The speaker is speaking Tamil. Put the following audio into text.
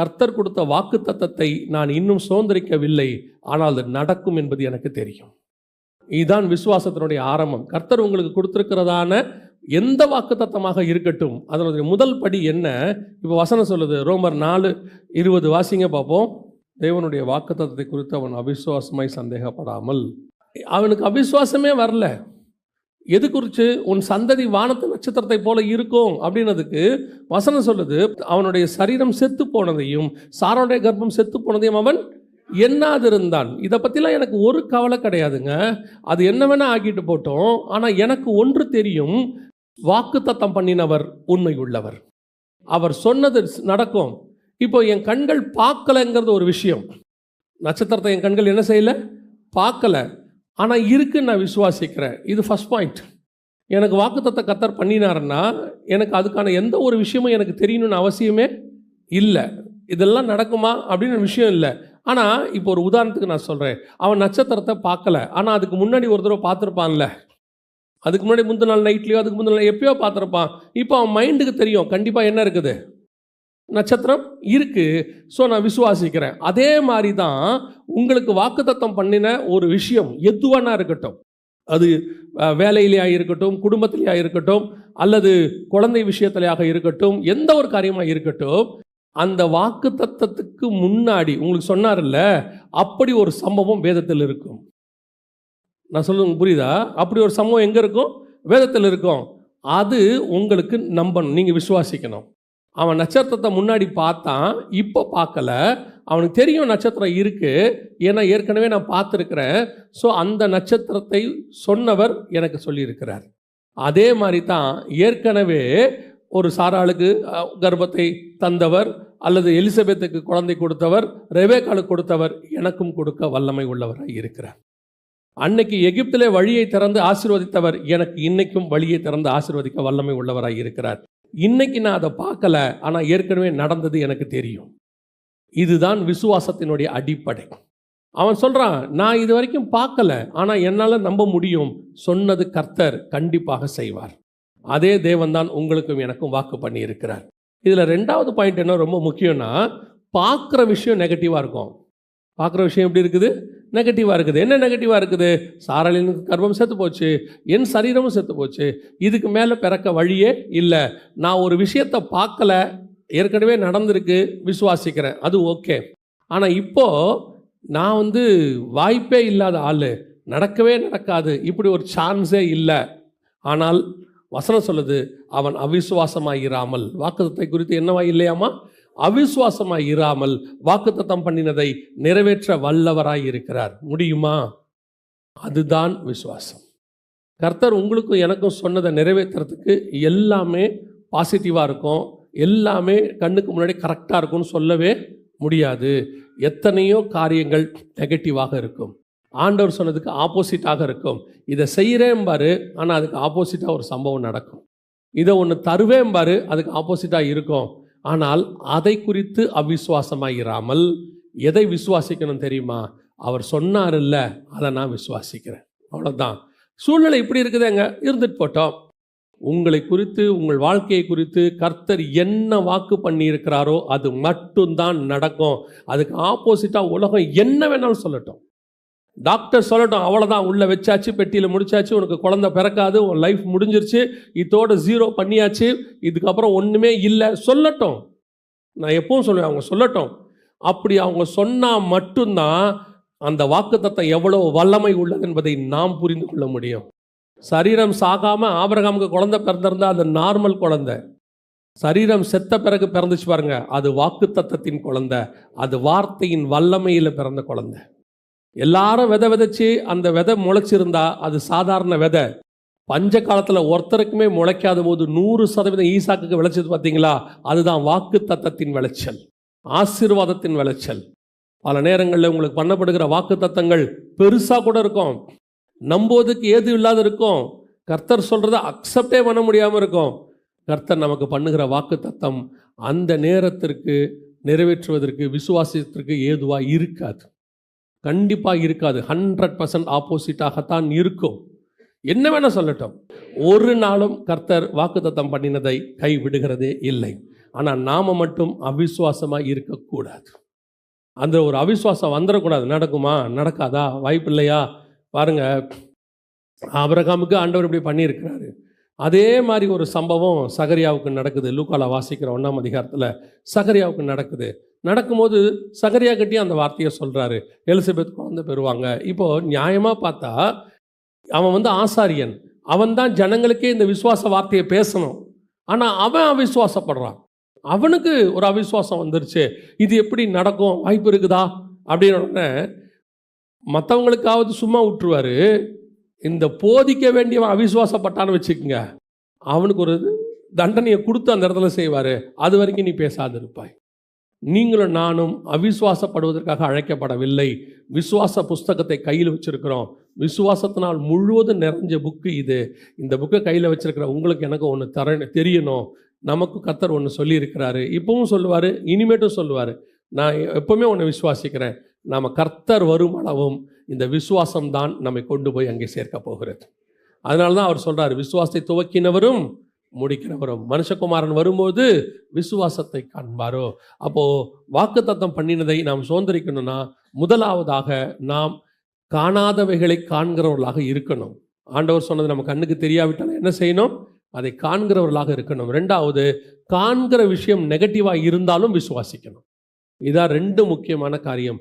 கர்த்தர் கொடுத்த வாக்கு தத்தத்தை நான் இன்னும் சுதந்திரிக்கவில்லை ஆனால் அது நடக்கும் என்பது எனக்கு தெரியும். இதுதான் விசுவாசத்தினுடைய ஆரம்பம். கர்த்தர் உங்களுக்கு கொடுத்துருக்கிறதான எந்த வாக்கு தத்தமாக இருக்கட்டும் அதனுடைய முதல் படி என்ன? இப்போ வசனம் சொல்லுது ரோமர் நாலு இருபது வாசிங்க பார்ப்போம். தேவனுடைய வாக்கு தத்தத்தை குறித்து அவன் அவிசுவாசமாய் சந்தேகப்படாமல். அவனுக்கு அவிசுவாசமே வரல. எது குறித்து உன் சந்ததி வானத்து நட்சத்திரத்தை போல இருக்கும். அப்படின்னதுக்கு வசனம் சொல்லுது அவனுடைய சரீரம் செத்து போனதையும் சாரோடைய கர்ப்பம் செத்து போனதையும் அவன் எண்ணாதிருந்தான். இதை பற்றிலாம் எனக்கு ஒரு கவலை கிடையாதுங்க. அது என்ன வேணால் ஆக்கிட்டு போட்டோம். ஆனால் எனக்கு ஒன்று தெரியும் வாக்கு தத்தம் பண்ணினவர் உண்மை உள்ளவர் அவர் சொன்னது நடக்கும். இப்போ என் கண்கள் பார்க்கலைங்கிறது ஒரு விஷயம். நட்சத்திரத்தை என் கண்கள் என்ன செய்யலை? பார்க்கல. ஆனால் இருக்குன்னு நான் விசுவாசிக்கிறேன். இது ஃபஸ்ட் பாயிண்ட் எனக்கு வாக்குத்தத்தை கத்தர் பண்ணினாருன்னா எனக்கு அதுக்கான எந்த ஒரு விஷயமும் எனக்கு தெரியணும்னு அவசியமே இல்லை. இதெல்லாம் நடக்குமா அப்படின்னு விஷயம் இல்லை. ஆனால் இப்போ ஒரு உதாரணத்துக்கு நான் சொல்கிறேன் அவன் நட்சத்திரத்தை பார்க்கல. ஆனால் அதுக்கு முன்னாடி ஒரு தடவை பார்த்துருப்பான்ல. அதுக்கு முன்னாடி முந்தின நாள் நைட்லேயோ அதுக்கு முந்தின நாள் எப்பயோ பார்த்துருப்பான். இப்போ அவன் மைண்டுக்கு தெரியும். கண்டிப்பாக என்ன இருக்குது? நட்சத்திரம் இருக்குது ஸோ நான் விசுவாசிக்கிறேன். அதே மாதிரி தான் உங்களுக்கு வாக்குத்தத்தம் பண்ணின ஒரு விஷயம் எதுவானா இருக்கட்டும். அது வேலையிலேயாக வேலையிலேயா இருக்கட்டும் குடும்பத்திலேயா இருக்கட்டும் அல்லது குழந்தை விஷயத்திலேயாக இருக்கட்டும் எந்த ஒரு காரியமாக இருக்கட்டும் அந்த வாக்கு தத்தத்துக்கு முன்னாடி உங்களுக்கு சொன்னார்ல அப்படி ஒரு சம்பவம் வேதத்தில் இருக்கும். நான் சொல்லுங்க புரியுதா? அப்படி ஒரு சம்பவம் எங்கே இருக்கும்? வேதத்தில் இருக்கும். அது உங்களுக்கு நம்பணும். நீங்கள் விசுவாசிக்கணும். அவன் நட்சத்திரத்தை முன்னாடி பார்த்தான் இப்போ பார்க்கல. அவனுக்கு தெரியும் நட்சத்திரம் இருக்குது ஏன்னா ஏற்கனவே நான் பார்த்துருக்கிறேன். ஸோ அந்த நட்சத்திரத்தை சொன்னவர் எனக்கு சொல்லியிருக்கிறார். அதே மாதிரி தான் ஏற்கனவே ஒரு சாராளுக்கு கர்ப்பத்தை தந்தவர் அல்லது எலிசபெத்துக்கு குழந்தை கொடுத்தவர் ரெவேக்காலுக்கு கொடுத்தவர் எனக்கும் கொடுக்க வல்லமை உள்ளவராக இருக்கிறார். அன்னைக்கு எகிப்திலே வழியை திறந்து ஆசீர்வதித்தவர் எனக்கு இன்னைக்கும் வழியை திறந்து ஆசீர்வதிக்க வல்லமை உள்ளவராக இருக்கிறார். இன்னைக்கு நான் அதை பார்க்கல ஆனால் ஏற்கனவே நடந்தது எனக்கு தெரியும். இதுதான் விசுவாசத்தினுடைய அடிப்படை. அவன் சொல்கிறான் நான் இது வரைக்கும் பார்க்கல ஆனால் என்னால் நம்ப முடியும். சொன்னது கர்த்தர் கண்டிப்பாக செய்வார். அதே தேவன் தான் உங்களுக்கும் எனக்கும் வாக்கு பண்ணி இருக்கிறார் இதில் ரெண்டாவது பாயிண்ட் என்ன ரொம்ப முக்கியம்னா பார்க்குற விஷயம் நெகட்டிவாக இருக்கும். பார்க்குற விஷயம் எப்படி இருக்குது? நெகட்டிவாக இருக்குது. என்ன நெகட்டிவாக இருக்குது? சாரலின் கர்ப்பம் செத்து போச்சு என் சரீரமும் செத்து போச்சு இதுக்கு மேலே பிறக்க வழியே இல்லை. நான் ஒரு விஷயத்தை பார்க்கல. ஏற்கனவே நடந்திருக்கு. விசுவாசிக்கிறேன். அது ஓகே. ஆனால் இப்போது நான் வந்து வாய்ப்பே இல்லாத ஆள். நடக்கவே நடக்காது. இப்படி ஒரு சான்ஸே இல்லை. ஆனால் வசனம் சொல்லுது அவன் அவிசுவாசமாகிறாமல் வாக்குத்தத்தை குறித்து என்னவா இல்லையாமா அவிசுவாசமாய் இராமல் வாக்குத்தத்தம் பண்ணினதை நிறைவேற்ற வல்லவராய் இருக்கிறார். முடியுமா? அதுதான் விசுவாசம். கர்த்தர் உங்களுக்கும் எனக்கும் சொன்னதை நிறைவேற்றுறதுக்கு எல்லாமே பாசிட்டிவாக இருக்கும். எல்லாமே கண்ணுக்கு முன்னாடி கரெக்டாக இருக்கும்னு சொல்லவே முடியாது. எத்தனையோ காரியங்கள் நெகட்டிவாக இருக்கும். ஆண்டவர் சொன்னதுக்கு ஆப்போசிட்டாக இருக்கும். இதை செய்கிறேன் பாரு ஆனால் அதுக்கு ஆப்போசிட்டாக ஒரு சம்பவம் நடக்கும். இதை ஒன்று தருவேன் பாரு அதுக்கு ஆப்போசிட்டாக இருக்கும். ஆனால் அதை குறித்து அவிசுவாசமாக எதை விசுவாசிக்கணும் தெரியுமா? அவர் சொன்னார் இல்லை அதை நான் விசுவாசிக்கிறேன். அவ்வளோதான் சூழ்நிலை இப்படி இருக்குதுங்க. இருந்துட்டு போட்டோம். உங்களை குறித்து உங்கள் வாழ்க்கையை குறித்து கர்த்தர் என்ன வாக்கு பண்ணியிருக்கிறாரோ அது மட்டும்தான் நடக்கும். அதுக்கு ஆப்போசிட்டாக உலகம் என்ன வேணாலும் சொல்லட்டும். டாக்டர் சொல்லட்டும் அவ்வளோதான் உள்ளே வச்சாச்சு பெட்டியில் முடிச்சாச்சு உனக்கு குழந்தை பிறக்காது உன் லைஃப் முடிஞ்சிருச்சு இதோட ஜீரோ பண்ணியாச்சு இதுக்கப்புறம் ஒன்றுமே இல்லை. சொல்லட்டும். நான் எப்பவும் சொல்லுவேன் அவங்க சொல்லட்டும். அப்படி அவங்க சொன்னால் மட்டும்தான் அந்த வாக்குத்தத்தம் எவ்வளோ வல்லமை உள்ளது என்பதை நாம் புரிந்து கொள்ள முடியும். சரீரம் சாகாமல் ஆபிரகாமுக்கு குழந்தை பிறந்திருந்தால் அது நார்மல் குழந்தை. சரீரம் செத்த பிறகு பிறந்துச்சு பாருங்க அது வாக்குத்தத்தத்தின் குழந்தை அது வார்த்தையின் வல்லமையில் பிறந்த குழந்தை. எல்லாரும் விதை விதைச்சி அந்த விதை முளைச்சிருந்தா அது சாதாரண விதை. பஞ்ச காலத்தில் ஒருத்தருக்குமே முளைக்காத போது நூறு சதவீதம் ஈசாக்குக்கு விளைச்சது பார்த்தீங்களா அதுதான் வாக்கு தத்தத்தின் விளைச்சல். ஆசீர்வாதத்தின் விளைச்சல். பல நேரங்களில் உங்களுக்கு பண்ணப்படுகிற வாக்கு தத்தங்கள் பெருசாக கூட இருக்கும். நம்போதுக்கு ஏது இல்லாத இருக்கும். கர்த்தர் சொல்கிறத அக்செப்டே பண்ண முடியாமல் இருக்கும். கர்த்தர் நமக்கு பண்ணுகிற வாக்கு தத்தம் அந்த நேரத்திற்கு நிறைவேற்றுவதற்கு விசுவாசத்திற்கு ஏதுவாக இருக்காது. கண்டிப்பாக இருக்காது. ஹண்ட்ரட் பர்சன்ட் ஆப்போசிட்டாகத்தான் இருக்கும். என்ன வேணால் சொல்லட்டும். ஒரு நாளும் கர்த்தர் வாக்குத்தத்தம் பண்ணினதை கை விடுகிறதே இல்லை. ஆனால் நாம் மட்டும் அவிசுவாசமாக இருக்கக்கூடாது. அந்த ஒரு அவிசுவாசம் வந்துடக்கூடாது நடக்குமா? நடக்காதா? வாய்ப்பு இல்லையா? பாருங்க. ஆபிரகாமுக்கு ஆண்டவர் இப்படி பண்ணியிருக்கிறாரு. அதே மாதிரி ஒரு சம்பவம் சகரியாவுக்கு நடக்குது. லூக்கால வாசிக்கிற ஒன்றாம் அதிகாரத்தில் சகரியாவுக்கு நடக்குது. நடக்கும்போது சகரியா கட்டி அந்த வார்த்தையை சொல்கிறாரு எலிசபெத் குழந்தை பெறுவாங்க. இப்போது நியாயமாக பார்த்தா அவன் வந்து ஆசாரியன். அவன் தான் ஜனங்களுக்கே இந்த விசுவாச வார்த்தையை பேசணும். ஆனால் அவன் அவிசுவாசப்படுறான். அவனுக்கு ஒரு அவிசுவாசம் வந்துருச்சு. இது எப்படி நடக்கும்? வாய்ப்பு இருக்குதா? அப்படின்னு உடனே மற்றவங்களுக்காவது சும்மா விட்டுருவாரு. இந்த போதிக்க வேண்டியவன் அவிசுவாசப்பட்டான்னு வச்சுக்கோங்க. அவனுக்கு ஒரு தண்டனையை கொடுத்து அந்த இடத்துல செய்வார். அது வரைக்கும் நீ பேசாதிருப்பாய் நீங்களும் நானும் அவிசுவாசப்படுவதற்காக அழைக்கப்படவில்லை. விசுவாச புஸ்தகத்தை கையில் வச்சிருக்கிறோம். விசுவாசத்தினால் முழுவதும் நிறைஞ்ச புக்கு இது. இந்த புக்கை கையில் வச்சிருக்கிற உங்களுக்கு எனக்கு ஒன்று தர தெரியணும். நமக்கு கத்தர் ஒன்று சொல்லியிருக்கிறாரு. இப்பவும் சொல்லுவார் இனிமேட்டும் சொல்லுவார். நான் எப்போவுமே ஒன்று விசுவாசிக்கிறேன். நாம் கர்த்தர் வரும் அளவும் இந்த விசுவாசம் தான் நம்மை கொண்டு போய் அங்கே சேர்க்க போகிறது. அதனால தான் அவர் சொல்கிறார் விசுவாசத்தை துவக்கினவரும் முடிக்கிறவரும் மனுஷகுமாரன் வரும்போது விசுவாசத்தை காண்பாரோ? அப்போ வாக்குத்தத்தம் பண்ணினதை நாம் சுதந்திரிக்கணும்னா முதலாவதாக நாம் காணாதவைகளை காண்கிறவர்களாக இருக்கணும். ஆண்டவர் சொன்னது நம்ம கண்ணுக்கு தெரியாவிட்டால் என்ன செய்யணும்? அதை காண்கிறவர்களாக இருக்கணும். ரெண்டாவது காண்கிற விஷயம் நெகட்டிவாக இருந்தாலும் விசுவாசிக்கணும். இதான் ரெண்டு முக்கியமான காரியம்.